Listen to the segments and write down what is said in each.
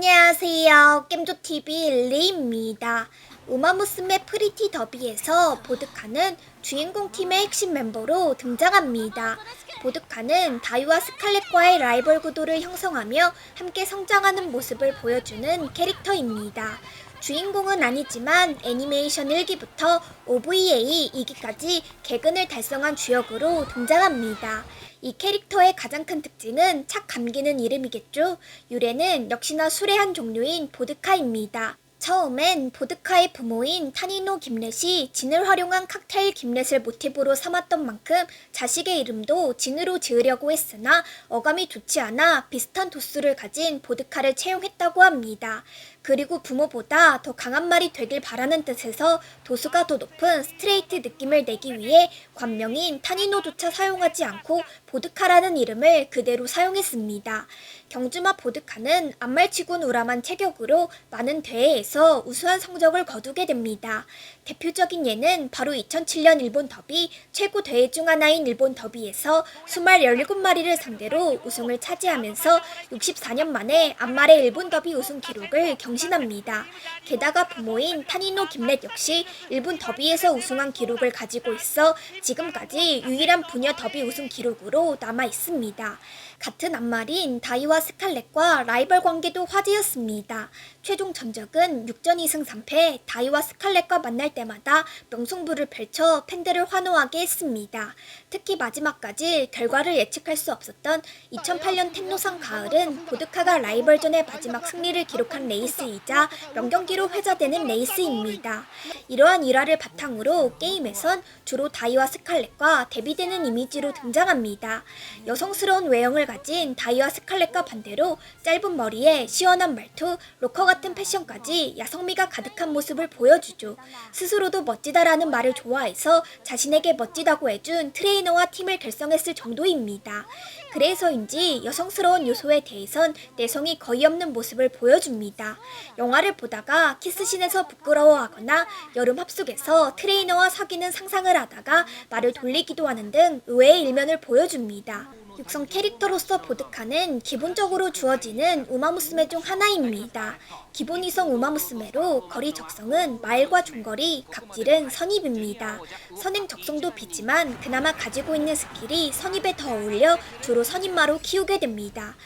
안녕하세요. 겜조TV 리입니다. 우마무스메 프리티 더비에서 보드카는 주인공 팀의 핵심 멤버로 등장합니다. 보드카는 다이와 스칼렛과의 라이벌 구도를 형성하며 함께 성장하는 모습을 보여주는 캐릭터입니다. 주인공은 아니지만 애니메이션 1기부터 OVA 2기까지 개근을 달성한 주역으로 등장합니다. 이 캐릭터의 가장 큰 특징은 착 감기는 이름이겠죠? 유래는 역시나 술의 한 종류인 보드카입니다. 처음엔 보드카의 부모인 타니노 김렛이 진을 활용한 칵테일 김렛을 모티브로 삼았던 만큼 자식의 이름도 진으로 지으려고 했으나 어감이 좋지 않아 비슷한 도수를 가진 보드카를 채용했다고 합니다. 그리고 부모보다 더 강한 말이 되길 바라는 뜻에서 도수가 더 높은 스트레이트 느낌을 내기 위해 관명인 타니노조차 사용하지 않고 보드카라는 이름을 그대로 사용했습니다. 경주마 보드카는 안말치곤 우람한 체격으로 많은 대회에 서 우수한 성적을 거두게 됩니다. 대표적인 예는 바로 2007년 일본 더비 최고 대회 중 하나인 일본 더비에서 수말 17마리를 상대로 우승을 차지하면서 64년 만에 안말의 일본 더비 우승 기록을 경신합니다. 게다가 부모인 타니노 김렛 역시 일본 더비에서 우승한 기록을 가지고 있어 지금까지 유일한 부녀 더비 우승 기록으로 남아 있습니다. 같은 안말인 다이와 스칼렛과 라이벌 관계도 화제였습니다. 최종 전적은 6전 2승 3패 다이와 스칼렛과 만날 때마다 명승부를 펼쳐 팬들을 환호하게 했습니다. 특히 마지막까지 결과를 예측할 수 없었던 2008년 텐노상 가을은 보드카가 라이벌전의 마지막 승리를 기록한 레이스이자 명경기로 회자되는 레이스입니다. 이러한 일화를 바탕으로 게임에선 주로 다이와 스칼렛과 대비되는 이미지로 등장합니다. 여성스러운 외형을 가진 다이와 스칼렛과 반대로 짧은 머리에 시원한 말투, 로커 같은 패션까지 야성미가 가득한 모습을 보여주죠. 스스로도 멋지다라는 말을 좋아해서 자신에게 멋지다고 해준 트레이너와 팀을 결성했을 정도입니다. 그래서인지 여성스러운 요소에 대해선 내성이 거의 없는 모습을 보여줍니다. 영화를 보다가 키스신에서 부끄러워하거나 여름 합숙에서 트레이너와 사귀는 상상을 하다가 말을 돌리기도 하는 등 의외의 일면을 보여줍니다. 육성 캐릭터로서 보드카는 기본적으로 주어지는 우마무스메 중 하나입니다. 기본 이성 우마무스메로 거리 적성은 마일과 중거리, 각질은 선입입니다. 선행 적성도 비지만 그나마 가지고 있는 스킬이 선입에 더 어울려 주로 선입마로 키우게 됩니다.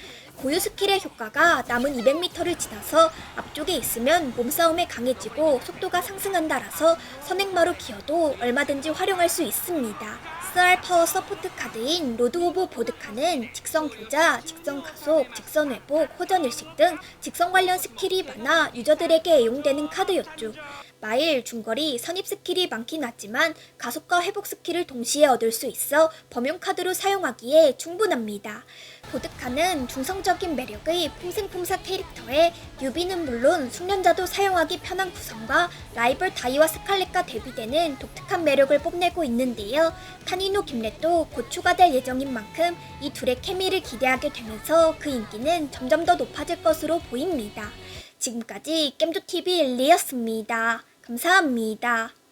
고유 스킬의 효과가 남은 200m를 지나서 앞쪽에 있으면 몸싸움에 강해지고 속도가 상승한다라서 선행마로 기어도 얼마든지 활용할 수 있습니다. SR 파워 서포트 카드인 로드 오브 보드카는 직선 교자, 직선 가속, 직선 회복, 호전 일식 등 직선 관련 스킬이 많아 유저들에게 애용되는 카드였죠. 마일, 중거리, 선입 스킬이 많긴 하지만 가속과 회복 스킬을 동시에 얻을 수 있어 범용 카드로 사용하기에 충분합니다. 보드카는 중성적 인 매력의 폼생폼사 캐릭터에 유비는 물론 숙련자도 사용하기 편한 구성과 라이벌 다이와 스칼렛과 대비되는 독특한 매력을 뽐내고 있는데요. 타니노 김렛도 곧 추가될 예정인 만큼 이 둘의 케미를 기대하게 되면서 그 인기는 점점 더 높아질 것으로 보입니다. 지금까지 겜조TV 리였습니다. 감사합니다.